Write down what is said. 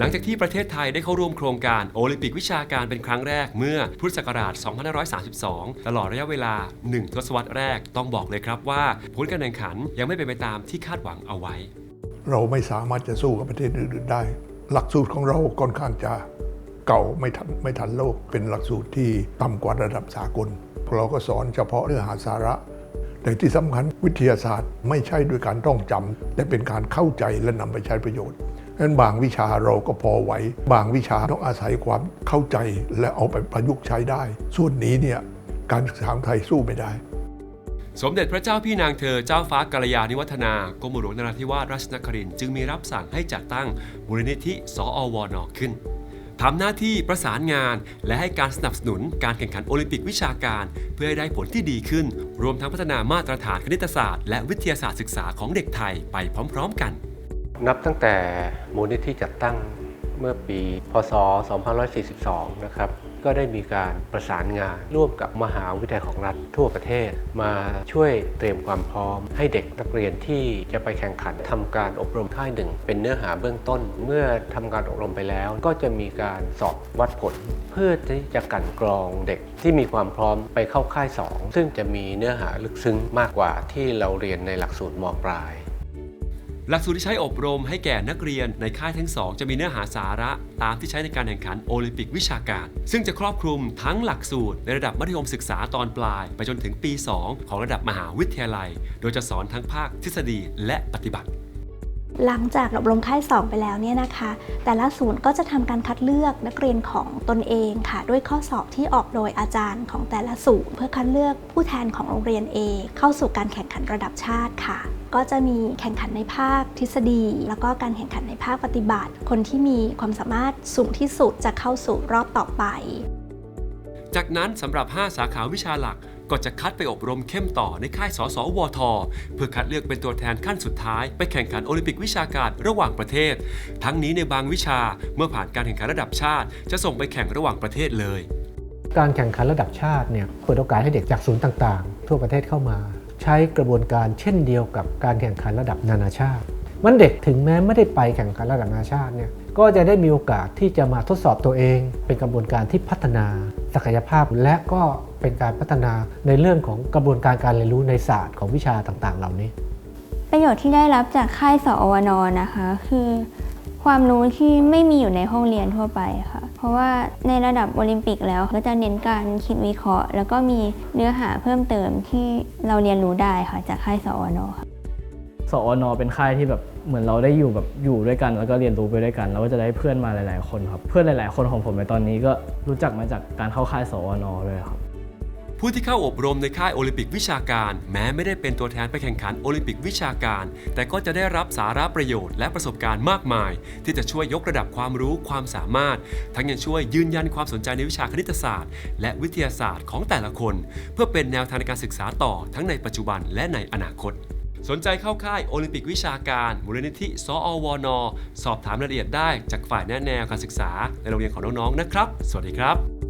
หลังจากที่ประเทศไทยได้เข้าร่วมโครงการโอลิมปิกวิชาการเป็นครั้งแรกเมื่อพุทธศักราช 2532 ตลอดระยะเวลา 1 ทศวรรษแรกต้องบอกเลยครับว่าผลการแข่งขันยังไม่เป็นไปตามที่คาดหวังเอาไว้ เราไม่สามารถจะสู้กับประเทศอื่นๆได้ หลักสูตรของเราค่อนข้างจะเก่าไม่ทันไม่ทันโลก เป็นหลักสูตรที่ต่ำกว่าระดับสากลเราก็สอนเฉพาะเนื้อหาสาระแต่ที่สำคัญวิทยาศาสตร์ไม่ใช่ด้วยการต้องจำแต่เป็นการเข้าใจและนำไปใช้ประโยชน์ นั้นบางวิชาเราก็พอไหว บางวิชาต้องอาศัยความเข้าใจและเอาไปประยุกต์ใช้ได้ ส่วนนี้เนี่ยการศึกษาไทยสู้ไม่ได้ สมเด็จพระเจ้าพี่นางเธอเจ้าฟ้ากัลยาณิวัฒนากรมหลวงนราธิวาสราชนครินจึงมีรับสั่งให้จัดตั้งมูลนิธิสอวนอขึ้นทำหน้าที่ประสานงาน และให้การสนับสนุนการแข่งขันโอลิมปิกวิชาการ เพื่อให้ได้ผลที่ดีขึ้น รวมทั้งพัฒนามาตรฐานคณิตศาสตร์และวิทยาศาสตร์ศึกษาของเด็กไทยไปพร้อม ๆ กัน นับตั้งแต่มูลนิธิจัดตั้งเมื่อปี พศ 2542 นะครับ ก็ได้มีการประสานงานร่วมกับมหาวิทยาลัยของรัฐทั่วประเทศ มาช่วยเตรียมความพร้อม ให้เด็กนักเรียนที่จะไปแข่งขันทำการอบรมค่ายหนึ่ง เป็นเนื้อหาเบื้องต้น เมื่อทำการอบรมไปแล้ว ก็จะมีการสอบวัดผล เพื่อที่จะกันกรองเด็กที่มีความพร้อมไปเข้าค่าย 2 ซึ่งจะมีเนื้อหาลึกซึ้งมากกว่าที่เราเรียนในหลักสูตรมปลาย หลักสูตรที่ใช้อบรมให้แก่นักเรียนในค่ายทั้งสองจะมีเนื้อหาสาระตามที่ใช้ในการแข่งขันโอลิมปิกวิชาการ ซึ่งจะครอบคลุมทั้งหลักสูตรในระดับมัธยมศึกษาตอนปลาย ไปจนถึงปี 2 ของระดับมหาวิทยาลัย โดยจะสอนทั้งภาคทฤษฎีและปฏิบัติ หลังจากอบรมค่าย2ไปแล้วเนี่ยนะคะ แต่ละศูนย์ก็จะทำการคัดเลือกนักเรียนของตนเองค่ะ ด้วยข้อสอบที่ออกโดยอาจารย์ของแต่ละศูนย์เพื่อคัดเลือกผู้แทนของโรงเรียน A เข้าสู่การแข่งขันระดับชาติค่ะก็จะมีแข่งขันในภาคทฤษฎี แล้วก็การแข่งขันในภาคปฏิบัติ คนที่มีความสามารถสูงที่สุดจะเข้าสู่รอบต่อไป จากนั้นสำหรับ 5 สาขาวิชาหลัก ก็จะคัดไปอบรมเข้มต่อในค่ายสสวท เพื่อคัดเลือกเป็นตัวแทนขั้นสุดท้าย ไปแข่งขันโอลิมปิกวิชาการระหว่างประเทศ ทั้งนี้ในบางวิชาเมื่อผ่านการแข่งขันระดับชาติ จะส่งไปแข่งระหว่างประเทศเลย การแข่งขันระดับชาติเนี่ยเปิดโอกาสให้เด็กจากศูนย์ต่างๆ ทั่วประเทศเข้ามา ใช้กระบวนการเช่นเดียวกับการแข่งขันระดับนานาชาติ มันเด็กถึงแม้ไม่ได้ไปแข่งขันระดับนานาชาติเนี่ยก็จะได้มีโอกาสที่จะมาทดสอบตัวเอง เป็นกระบวนการที่พัฒนา ศักยภาพและก็เป็นการพัฒนาในเรื่องของกระบวนการการเรียนรู้ในศาสตร์ของวิชาต่างๆ เหล่านี้ ประโยชน์ที่ได้รับจากค่ายสอวนนะคะ คือ ความรู้ที่ไม่มีอยู่ในห้องเรียนทั่วไปค่ะ เพราะว่าในระดับโอลิมปิกแล้วก็จะเน้นการคิดวิเคราะห์ แล้วก็มีเนื้อหาเพิ่มเติมที่เราเรียนรู้ได้ค่ะจากค่ายสอวนค่ะ สอนอเป็นค่ายที่แบบเหมือนเราได้อยู่แบบอยู่ด้วยกัน แล้วก็เรียนรู้ไปด้วยกันแล้วก็จะได้เพื่อนมาหลาย ๆ คนครับเพื่อนหลาย ๆ คนของผมในตอนนี้ก็รู้จักมาจากการเข้าค่ายสอนอด้วยครับผู้ที่เข้าอบรมในค่ายโอลิมปิกวิชาการ แม้ไม่ได้เป็นตัวแทนไปแข่งขันโอลิมปิกวิชาการ แต่ก็จะได้รับสาระประโยชน์และประสบการณ์มากมาย ที่จะช่วยยกระดับความรู้ความสามารถ ทั้งยังช่วยยืนยันความสนใจในวิชาคณิตศาสตร์ และวิทยาศาสตร์ของแต่ละคน เพื่อเป็นแนวทางในการศึกษาต่อทั้งในปัจจุบันและในอนาคต สนใจเข้าค่ายโอลิมปิกวิชาการมูลนิธิ สอวนสอบถามรายละเอียดได้จากฝ่ายแนะแนวการศึกษาในโรงเรียนของน้องๆนะครับ สวัสดีครับ